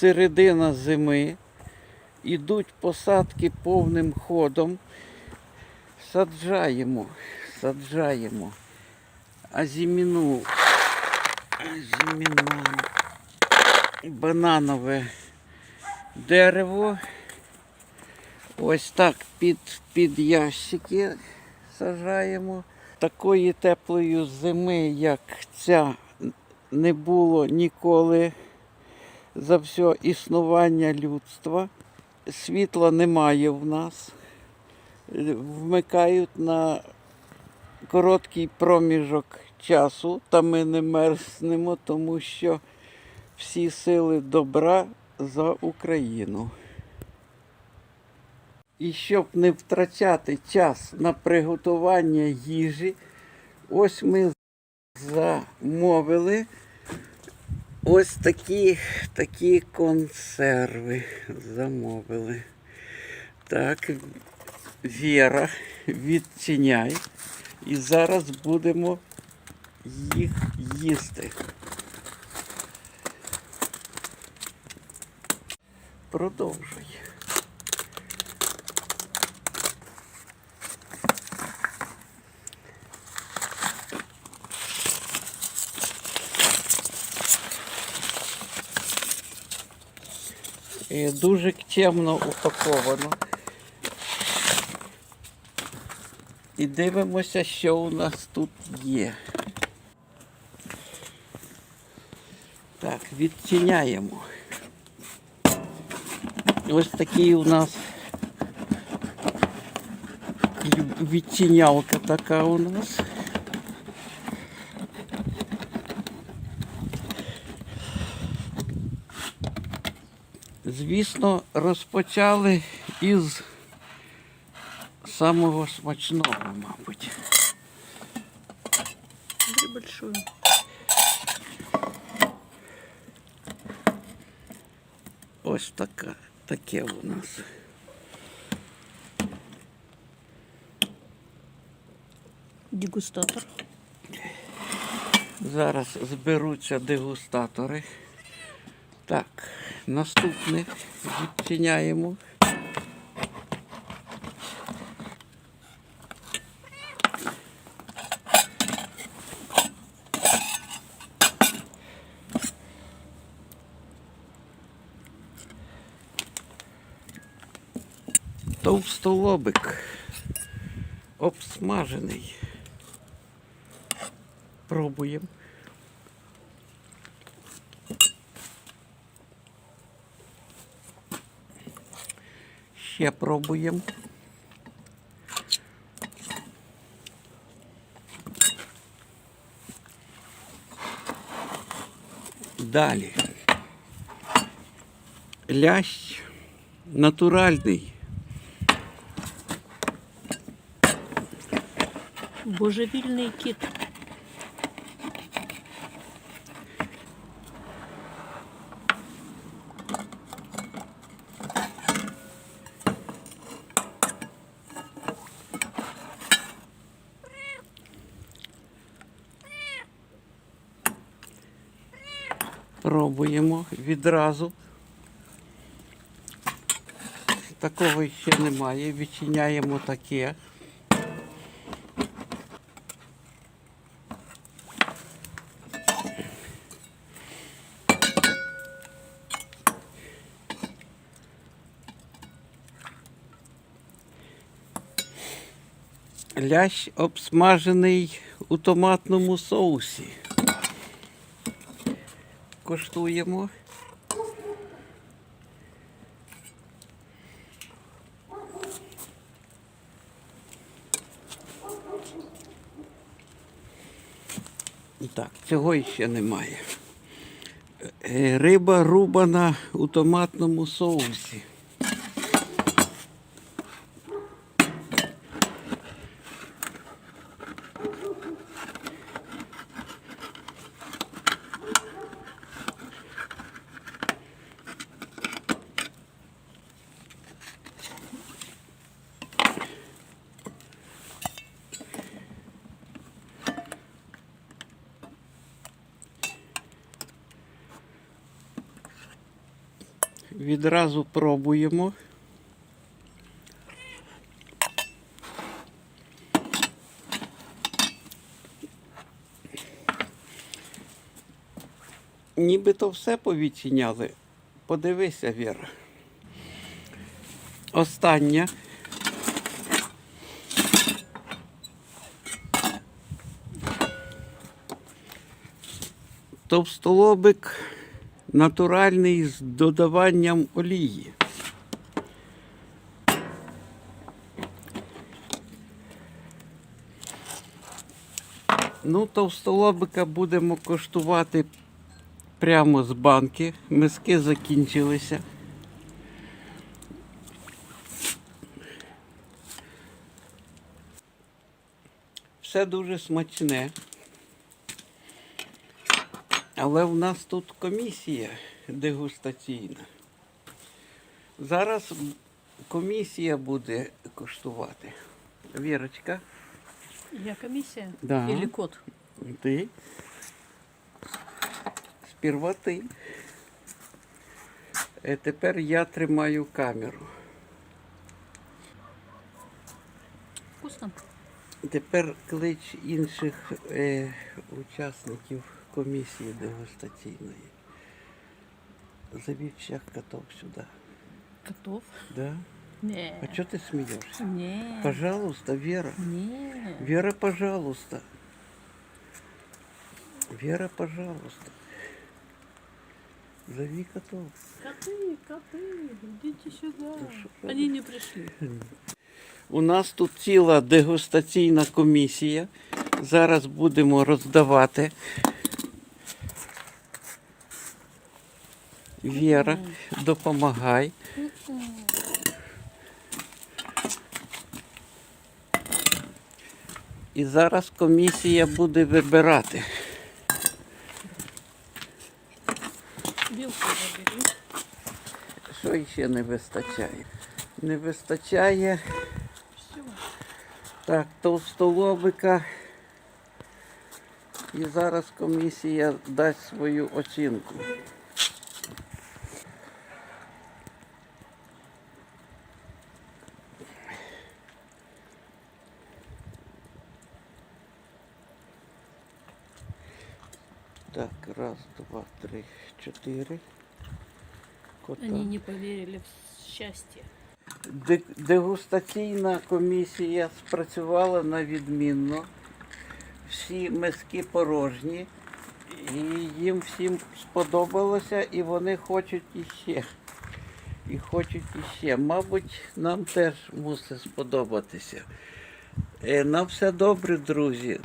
середина зими. Ідуть посадки повним ходом. Саджаємо, саджаємо. Азіміну, азіміну, бананове дерево. Ось так під, під ящики сажаємо. Такої теплої зими, як ця, не було ніколи за все існування людства. Світла немає в нас. Вмикають на короткий проміжок часу, та ми не мерзнемо, тому що всі сили добра за Україну. І щоб не втрачати час на приготування їжі, ось ми замовили ось такі, такі консерви. Замовили. Так, Віра, відчиняй. І зараз будемо їх їсти. Продовжуй. І дуже темно упаковано. І дивимося, що у нас тут є. Так, відчиняємо. Ось такий у нас відчинялка така у нас. Звісно, розпочали із самого смачного, мабуть. Большую. Ось така, таке у нас. Дегустатор. Зараз зберуться дегустатори. Так, наступне відчиняємо. Товстолобик обсмажений. Пробуємо. Ще пробуємо. Далі. Лящ натуральний. Божевільний кіт. Пробуємо відразу. Такого ще немає. Відчиняємо таке. Лящ обсмажений у томатному соусі. Коштуємо. Так, цього ще немає. Е, Риба рубана у томатному соусі. Відразу пробуємо. Нібито все повідчиняли. Подивися, Віра. Остання. Товстолобик натуральний з додаванням олії. Ну, товстолобика будемо коштувати прямо з банки. Миски закінчилися. Все дуже смачне. Але в нас тут комісія дегустаційна. Зараз комісія буде коштувати. Вірочка, Я комиссия? Да. Или кот? ти. Сперва ти. Е, Тепер я тримаю камеру. Вкусно? Тепер клич інших е, учасників комісії дегустаційної. Завів всіх котов сюди. Котов? Да? Не. А что ты смеешься? Не. Пожалуйста, Вера. Не. Вера, пожалуйста. Вера, пожалуйста. Зови котов. Коты, коты, идите сюда. что Они не пришли. У нас тут ціла дегустаційна комісія. Зараз будемо роздавати. Віра, допомагай. І зараз комісія буде вибирати. Вилку забери. Що ще не вистачає? Не вистачає так, товстолобика. І зараз комісія дасть свою оцінку. Так, раз, два, три, чотири. Кота. Они не поверили в счастье. Дегустаційна комісія спрацювала на відмінно. Всі миски порожні. І їм всім сподобалося, і вони хочуть іще. І хочуть іще. Мабуть, нам теж мусить сподобатися. Е, На все добре, друзі.